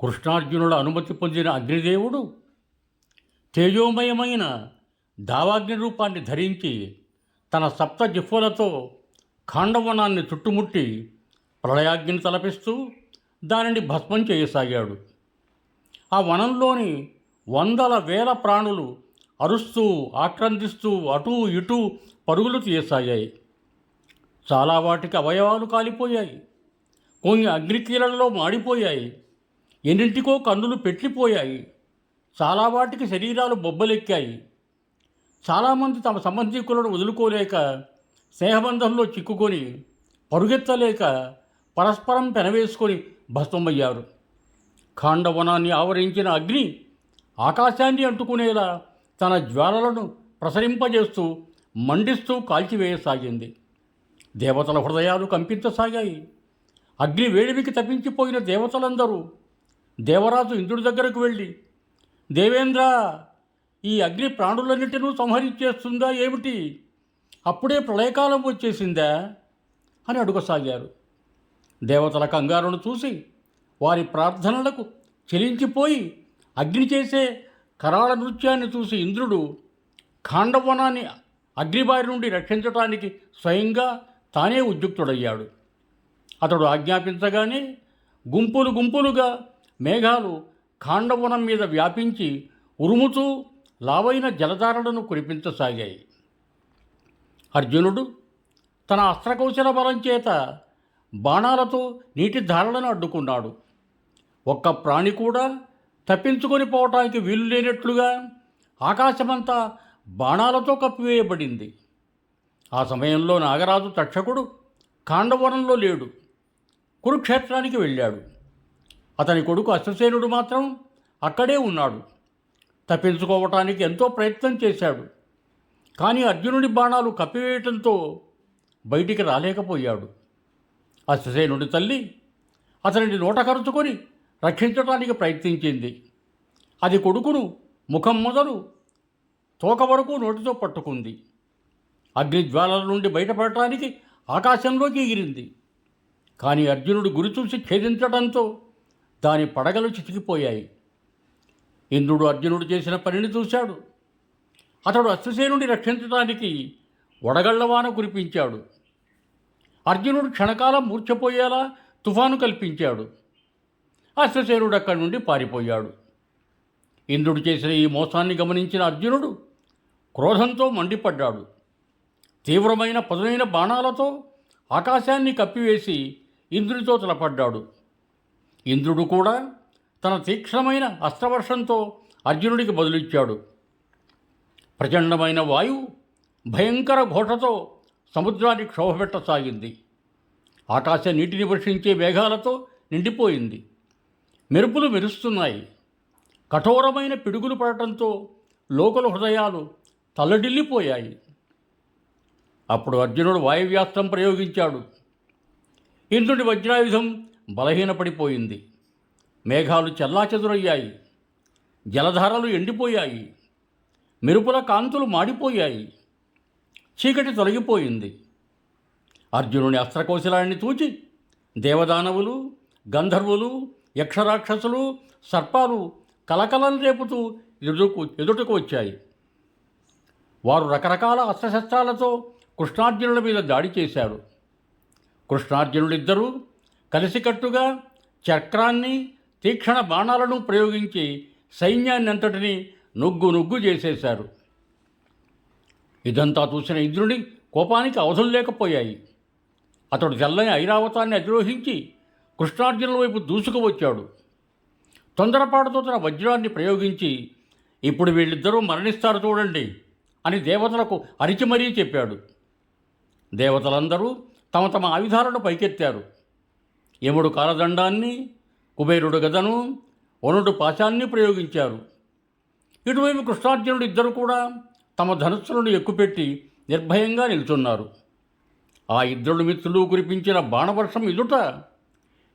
కృష్ణార్జునుల అనుమతి పొందిన అగ్నిదేవుడు తేజోమయమైన దావాగ్ని రూపాన్ని ధరించి తన సప్త జిహ్వలతో ఖాండవనాన్ని చుట్టుముట్టి ప్రళయాగ్ని తలపిస్తూ దానిని భస్మం చేయసాగాడు. ఆ వనంలోని వందల వేల ప్రాణులు అరుస్తూ ఆక్రందిస్తూ అటూ ఇటూ పరుగులు తీయసాగాయి. చాలా వాటికి అవయవాలు కాలిపోయాయి. కొన్ని అగ్నికీలల్లో మాడిపోయాయి. ఎన్నింటికో కన్నులు పెట్టిపోయాయి. చాలా వాటికి శరీరాలు బొబ్బలెక్కాయి. చాలామంది తమ సంబంధికులను వదులుకోలేక స్నేహబంధంలో చిక్కుకొని పరుగెత్తలేక పరస్పరం పెనవేసుకొని భస్మమయ్యారు. ఖాండవనాన్ని ఆవరించిన అగ్ని ఆకాశాన్ని అంటుకునేలా తన జ్వాలలను ప్రసరింపజేస్తూ మండిస్తూ కాల్చివేయసాగింది. దేవతల హృదయాలు కంపించసాగాయి. అగ్ని వేడిమికి తప్పించిపోయిన దేవతలందరూ దేవరాజు ఇంద్రుడి దగ్గరకు వెళ్ళి దేవేంద్ర ఈ అగ్ని ప్రాణులన్నిటినూ సంహరించేస్తుందా ఏమిటి? అప్పుడే ప్రళయకాలం వచ్చేసిందా? అని అడుగసాగారు. దేవతల కంగారును చూసి వారి ప్రార్థనలకు చెలించిపోయి అగ్ని చేసే కరాళ నృత్యాన్ని చూసి ఇంద్రుడు ఖాండవనాన్ని అగ్నిబారి నుండి రక్షించటానికి స్వయంగా తానే ఉద్యుక్తుడయ్యాడు. అతడు ఆజ్ఞాపించగానే గుంపులు గుంపులుగా మేఘాలు ఖాండవనం మీద వ్యాపించి ఉరుముతూ లావైన జలధారలను కురిపించసాగాయి. అర్జునుడు తన అస్త్రకౌశల బలం చేత బాణాలతో నీటి ధారలను అడ్డుకున్నాడు. ఒక్క ప్రాణి కూడా తప్పించుకొని పోవటానికి వీలు లేనట్లుగా ఆకాశమంతా బాణాలతో కప్పివేయబడింది. ఆ సమయంలో నాగరాజు తక్షకుడు కాండవనంలో లేడు. కురుక్షేత్రానికి వెళ్ళాడు. అతని కొడుకు అశ్వసేనుడు మాత్రం అక్కడే ఉన్నాడు. తప్పించుకోవటానికి ఎంతో ప్రయత్నం చేశాడు. కానీ అర్జునుడి బాణాలు కప్పివేయటంతో బయటికి రాలేకపోయాడు. అశ్వసేనుడి తల్లి అతనిని నోట కరుచుకొని రక్షించడానికి ప్రయత్నించింది. అది కొడుకును ముఖం మొదలు తోక వరకు నోటితో పట్టుకుంది. అగ్నిజ్వాలల నుండి బయటపడటానికి ఆకాశంలోకి ఎగిరింది. కానీ అర్జునుడు గురి చూసి ఛేదించడంతో దాని పడగలు చితికిపోయాయి. ఇంద్రుడు అర్జునుడు చేసిన పనిని చూశాడు. అతడు అశ్వసేనుడిని రక్షించడానికి వడగళ్ళవాన కురిపించాడు. అర్జునుడు క్షణకాలం మూర్ఛపోయేలా తుఫాను కల్పించాడు. అశ్వసేనుడు అక్కడి నుండి పారిపోయాడు. ఇంద్రుడు చేసిన ఈ మోసాన్ని గమనించిన అర్జునుడు క్రోధంతో మండిపడ్డాడు. తీవ్రమైన పదునైన బాణాలతో ఆకాశాన్ని కప్పివేసి ఇంద్రుడితో తలపడ్డాడు. ఇంద్రుడు కూడా తన తీక్ష్ణమైన అస్త్రవర్షంతో అర్జునుడికి బదులిచ్చాడు. ప్రచండమైన వాయువు భయంకర ఘోషతో సముద్రాన్ని క్షోభపెట్టసాగింది. ఆకాశ నీటిని వర్షించే వేగాలతో నిండిపోయింది. మెరుపులు మెరుస్తున్నాయి. కఠోరమైన పిడుగులు పడటంతో లోకల హృదయాలు తల్లడిల్లిపోయాయి. అప్పుడు అర్జునుడు వాయువ్యాస్త్రం ప్రయోగించాడు. ఇంద్రుడి వజ్రాయుధం బలహీనపడిపోయింది. మేఘాలు చెల్లాచెదురయ్యాయి. జలధారలు ఎండిపోయాయి. మెరుపుల కాంతులు మాడిపోయాయి. చీకటి తొలగిపోయింది. అర్జునుని అస్త్రకోశలాన్ని చూచి దేవదానవులు గంధర్వులు యక్షరాక్షసులు సర్పాలు కలకలం రేపుతూ ఎదుటకు ఎదుటకు వచ్చాయి. వారు రకరకాల అస్త్రశస్త్రాలతో కృష్ణార్జునుల మీద దాడి చేశారు. కృష్ణార్జునుడిద్దరూ కలిసికట్టుగా చక్రాన్ని తీక్షణ బాణాలను ప్రయోగించి సైన్యాన్నంతటినీ నుగ్గు నుగ్గు చేసేశారు. ఇదంతా చూసిన ఇంద్రుని కోపానికి అవధులు లేకపోయాయి. అతడు తెల్లని ఐరావతాన్ని అధిరోహించి కృష్ణార్జునుల వైపు దూసుకువచ్చాడు. తొందరపాటుతో తన వజ్రాన్ని ప్రయోగించి ఇప్పుడు వీళ్ళిద్దరూ మరణిస్తారు చూడండి అని దేవతలకు అరిచి మరీ చెప్పాడు. దేవతలందరూ తమ తమ ఆయుధాలను పైకెత్తారు. యముడు కాలదండాన్ని కుబేరుడు గదను వనుడు పాశాన్ని ప్రయోగించారు. ఇటువైపు కృష్ణార్జునుడు ఇద్దరు కూడా తమ ధనుస్సులను ఎక్కుపెట్టి నిర్భయంగా నిల్చున్నారు. ఆ ఇద్దరు మిత్రులు కురిపించిన బాణవర్షం ఎదుట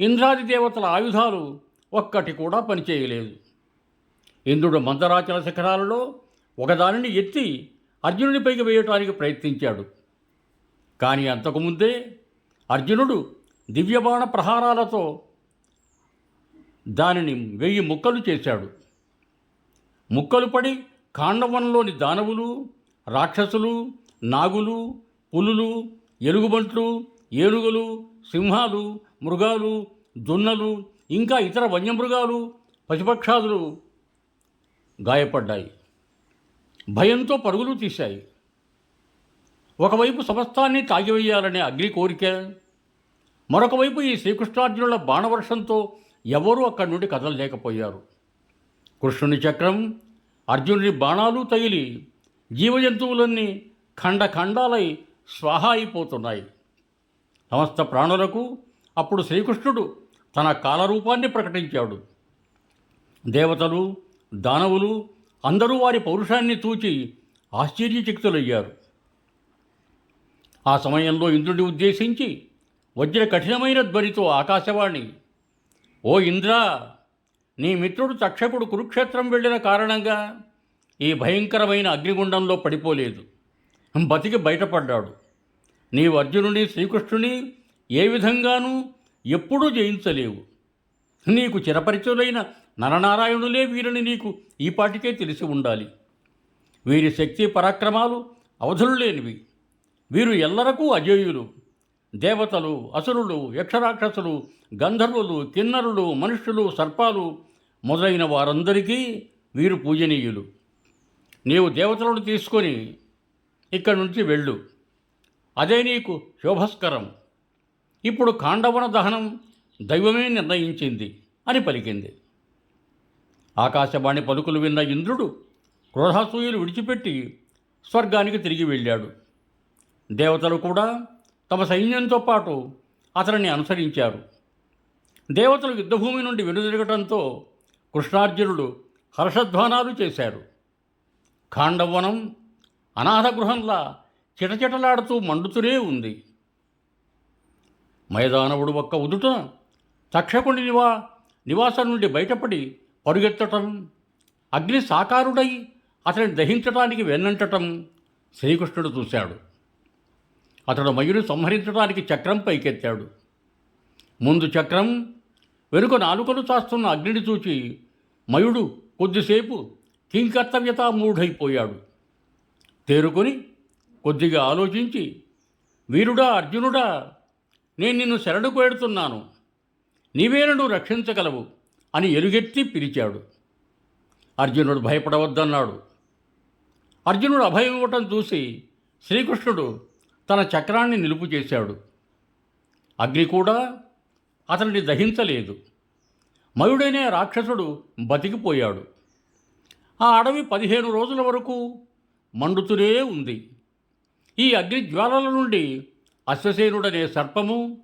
ఇంద్రాది దేవతల ఆయుధాలు ఒక్కటి కూడా పనిచేయలేదు. ఇంద్రుడు మందరాచల శిఖరాలలో ఒకదానిని ఎత్తి అర్జునుడిపైకి వేయటానికి ప్రయత్నించాడు. కానీ అంతకుముందే అర్జునుడు దివ్యబాణ ప్రహారాలతో దానిని వెయ్యి ముక్కలు చేశాడు. ముక్కలు పడి కాండవనంలోని దానవులు రాక్షసులు నాగులు పులులు ఎలుగుబంట్లు ఏనుగులు సింహాలు మృగాలు దున్నలు ఇంకా ఇతర వన్యమృగాలు పశుపక్షాదులు గాయపడ్డాయి. భయంతో పరుగులు తీశాయి. ఒకవైపు సమస్తాన్ని తాగివేయాలనే అగ్ని కోరిక మరొక వైపు ఈ శ్రీకృష్ణార్జునుల బాణవర్షంతో ఎవరూ అక్కడి నుండి కదలలేకపోయారు. కృష్ణుని చక్రం అర్జునుని బాణాలు తగిలి జీవజంతువులన్నీ ఖండ ఖండాలై స్వాహా అయిపోతున్నాయి. సమస్త ప్రాణులకు అప్పుడు శ్రీకృష్ణుడు తన కాలరూపాన్ని ప్రకటించాడు. దేవతలు దానవులు అందరూ వారి పౌరుషాన్ని తూచి ఆశ్చర్యచకితులయ్యారు. ఆ సమయంలో ఇంద్రుడి ఉద్దేశించి వజ్ర కఠినమైన ధ్వనితో ఆకాశవాణి ఓ ఇంద్ర నీ మిత్రుడు తక్షకుడు కురుక్షేత్రం వెళ్ళిన కారణంగా ఈ భయంకరమైన అగ్నిగుండంలో పడిపోలేదు. బతికి బయటపడ్డాడు. నీవు అర్జునుని శ్రీకృష్ణుని ఏ విధంగానూ ఎప్పుడూ జయించలేవు. నీకు చిరపరిచులైన నరనారాయణులే వీరిని నీకు ఈపాటికే తెలిసి ఉండాలి. వీరి శక్తి పరాక్రమాలు అవధులు లేనివి. వీరు ఎల్లరకూ అజేయులు. దేవతలు అసురులు యక్షరాక్షసులు గంధర్వులు కిన్నరులు మనుష్యులు సర్పాలు మొదలైన వారందరికీ వీరు పూజనీయులు. నీవు దేవతలను తీసుకొని ఇక్కడి నుంచి వెళ్ళు. అదే నీకు శోభస్కరం. ఇప్పుడు కాండవన దహనం దైవమే నిర్ణయించింది అని పలికింది. ఆకాశవాణి పలుకులు విన్న ఇంద్రుడు క్రోధాసూయులు విడిచిపెట్టి స్వర్గానికి తిరిగి వెళ్ళాడు. దేవతలు కూడా తమ సైన్యంతో పాటు అతనిని అనుసరించారు. దేవతలు యుద్ధభూమి నుండి వెనుదిరగటంతో కృష్ణార్జునుడు హర్షధ్వానాలు చేశారు. ఖాండవనం అనాథ గృహంలా చిటచిటలాడుతూ మండుతూనే ఉంది. మైదానవుడు ఒక్క ఉదుట తక్షకుడి నివా నివాసం నుండి బయటపడి పరుగెత్తటం అగ్ని సాకారుడై అతని దహించటానికి వెన్నంటటం శ్రీకృష్ణుడు చూశాడు. అతడు మయుని సంహరించడానికి చక్రం పైకెత్తాడు. ముందు చక్రం వెనుక నాలుకలు చాస్తున్న అగ్నిని చూచి మయుడు కొద్దిసేపు కింకర్తవ్యత మూఢైపోయాడు తేరుకొని కొద్దిగా ఆలోచించి వీరుడా అర్జునుడా నేను నిన్ను శరణు వెడుతున్నాను నీవే నన్ను రక్షించగలవు అని ఎలుగెత్తి పిలిచాడు. అర్జునుడు భయపడవద్దన్నాడు. అర్జునుడు అభయం ఇవ్వటం చూసి శ్రీకృష్ణుడు తన చక్రాన్ని నిలుపు చేశాడు. అగ్ని కూడా అతనిని దహించలేదు. మయుడనే రాక్షసుడు బతికిపోయాడు. ఆ అడవి పదిహేను రోజుల వరకు మండుతూనే ఉంది. ఈ అగ్ని జ్వాలల నుండి అశ్వసేనుడనే సర్పము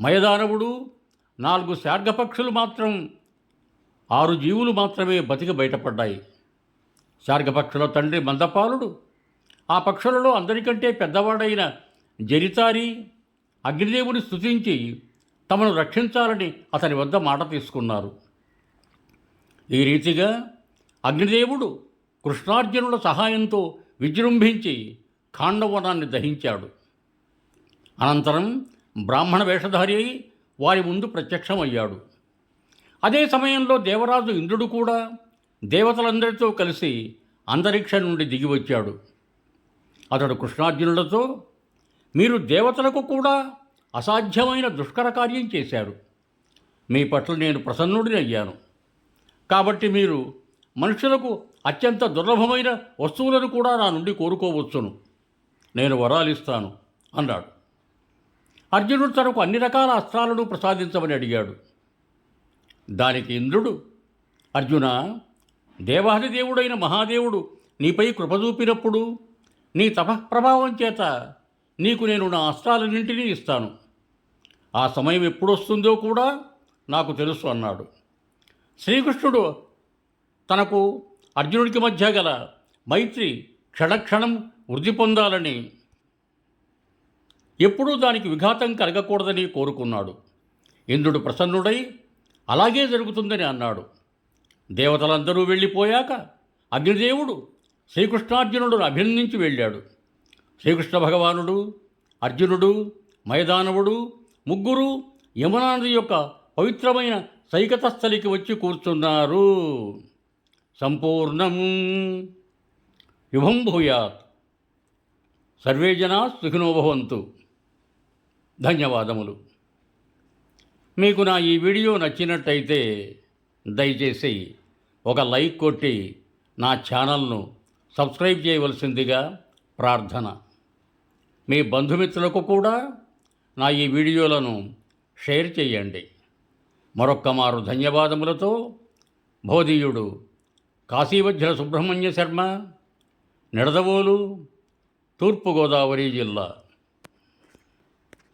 మయదానవుడు నాలుగు శార్గపక్షులు మాత్రం ఆరు జీవులు మాత్రమే బతికి బయటపడ్డాయి. శార్గపక్షుల తండ్రి మందపాలుడు ఆ పక్షులలో అందరికంటే పెద్దవాడైన జరితారి అగ్నిదేవుని స్థుతించి తమను రక్షించాలని అతని వద్ద మాట తీసుకున్నారు. ఈ రీతిగా అగ్నిదేవుడు కృష్ణార్జునుల సహాయంతో విజృంభించి ఖాండవనాన్ని దహించాడు. అనంతరం బ్రాహ్మణ వేషధారి అయి వారి ముందు ప్రత్యక్షమయ్యాడు. అదే సమయంలో దేవరాజు ఇంద్రుడు కూడా దేవతలందరితో కలిసి అంతరిక్షం నుండి దిగి వచ్చాడు. అతడు కృష్ణార్జునులతో మీరు దేవతలకు కూడా అసాధ్యమైన దుష్కర కార్యం చేశారు. మీ పట్ల నేను ప్రసన్నుడిని అయ్యాను కాబట్టి మీరు మనుషులకు అత్యంత దుర్లభమైన వస్తువులను కూడా నా నుండి కోరుకోవచ్చును. నేను వరాలిస్తాను అన్నాడు. అర్జునుడు తనకు అన్ని రకాల అస్త్రాలను ప్రసాదించమని అడిగాడు. దానికి ఇంద్రుడు అర్జున దేవాది దేవుడైన మహాదేవుడు నీపై కృప చూపినప్పుడు నీ తపఃప్రభావం చేత నీకు నేను నా అస్త్రాలన్నింటినీ ఇస్తాను. ఆ సమయం ఎప్పుడొస్తుందో కూడా నాకు తెలుసు అన్నాడు. శ్రీకృష్ణుడు తనకు అర్జునుడికి మధ్య గల మైత్రి క్షణక్షణం వృద్ధి పొందాలని ఎప్పుడూ దానికి విఘాతం కలగకూడదని కోరుకున్నాడు. ఇంద్రుడు ప్రసన్నుడై అలాగే జరుగుతుందని అన్నాడు. దేవతలందరూ వెళ్ళిపోయాక అగ్నిదేవుడు శ్రీకృష్ణార్జునుడు అభినందించి వెళ్ళాడు. శ్రీకృష్ణ భగవానుడు అర్జునుడు మైదానవుడు ముగ్గురు యమునా నది యొక్క పవిత్రమైన సైకత స్థలికి వచ్చి కూర్చున్నారు. సంపూర్ణం. యుభం భూయాత్. సర్వే జనా సుఖినోభవంతు ధన్యవాదములు. మీకు నా ఈ వీడియో నచ్చినట్టయితే దయచేసి ఒక లైక్ కొట్టి నా ఛానల్ను సబ్స్క్రైబ్ చేయవలసిందిగా ప్రార్థన. మీ బంధుమిత్రులకు కూడా నా ఈ వీడియోలను షేర్ చేయండి. మరొక్క మారు ధన్యవాదములతో బోధీయుడు కాశీవజ్ర సుబ్రహ్మణ్య శర్మ నిడదవోలు తూర్పుగోదావరి జిల్లా.